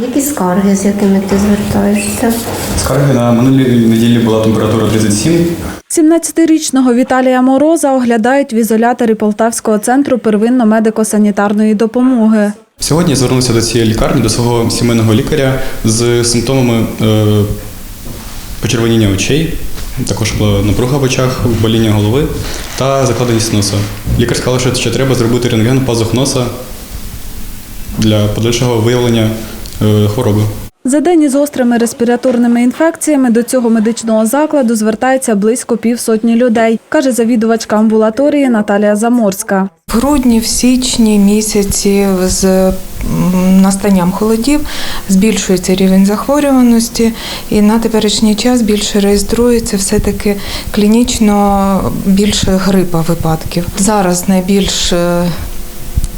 Які скарги, з якими ти звертаєшся? Скарги на минулій неділі була температура 37. 17-річного Віталія Мороза оглядають в ізоляторі Полтавського центру первинно-медико-санітарної допомоги. Сьогодні я звернувся до цієї лікарні, до свого сімейного лікаря з симптомами е, почервоніння очей, також була напруга в очах, боління голови та закладеність носа. Лікар сказав, що ще треба зробити рентген пазух носа для подальшого виявлення хвороби. За день із гострими респіраторними інфекціями до цього медичного закладу звертається близько півсотні людей, каже завідувачка амбулаторії Наталія Заморська. В грудні, в січні місяці з настанням холодів збільшується рівень захворюваності, і на теперішній час більше реєструється все-таки клінічно більше грипа випадків. Зараз найбільш е,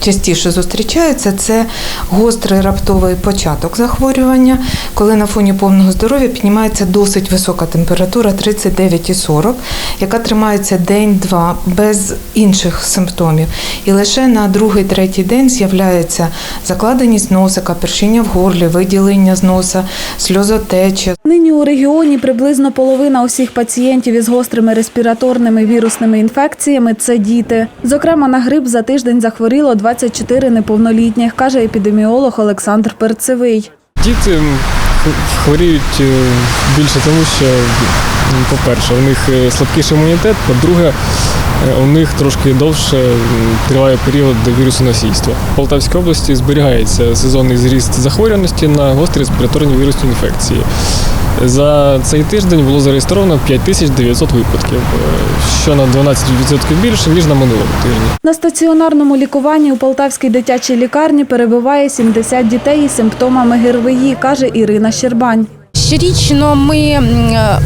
частіше зустрічається це гострий раптовий початок захворювання, коли на фоні повного здоров'я піднімається досить висока температура 39,40, яка тримається день-два без інших симптомів. І лише на другий-третій день з'являється закладеність носика, першіння в горлі, виділення з носа, сльозотеча. Нині у регіоні приблизно половина усіх пацієнтів із гострими респіраторними вірусними інфекціями це діти. Зокрема, на грип за тиждень захворіло 24 неповнолітніх, каже епідеміолог Олександр Перцевий. Діти хворіють е, більше тому, що, по-перше, у них е, слабкіший імунітет, по-друге, у них трошки довше триває період вірусоносійства. В Полтавській області зберігається сезонний зріст захворюваності на гострі респіраторні вірусні інфекції. За цей тиждень було зареєстровано 5900 випадків, е, що на 12% більше, ніж на минулому тижні. На стаціонарному лікуванні у Полтавській дитячій лікарні перебуває 70 дітей із симптомами ГРВІ, каже Ірина Щербань. Щорічно ми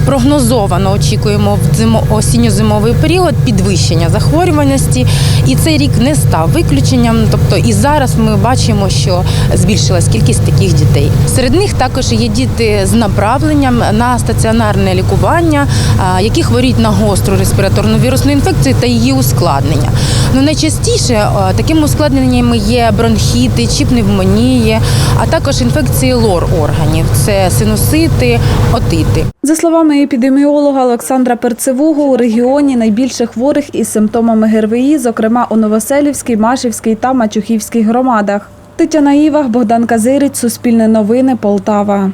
прогнозовано очікуємо в зимо- осінньо-зимовий період підвищення захворюваності, і цей рік не став виключенням. Тобто і зараз ми бачимо, що збільшилась кількість таких дітей. Серед них також є діти з направленням на стаціонарне лікування, які хворіють на гостру респіраторну вірусну інфекцію та її ускладнення. Ну найчастіше такими ускладненнями є бронхіти чи пневмонії, а також інфекції лор органів. Це синусити, отити. За словами епідеміолога Олександра Перцевого, у регіоні найбільше хворих із симптомами ГРВІ, зокрема у Новоселівській, Машівській та Мачухівській громадах. Тетяна Івах, Богдан Казирець, Суспільне новини, Полтава.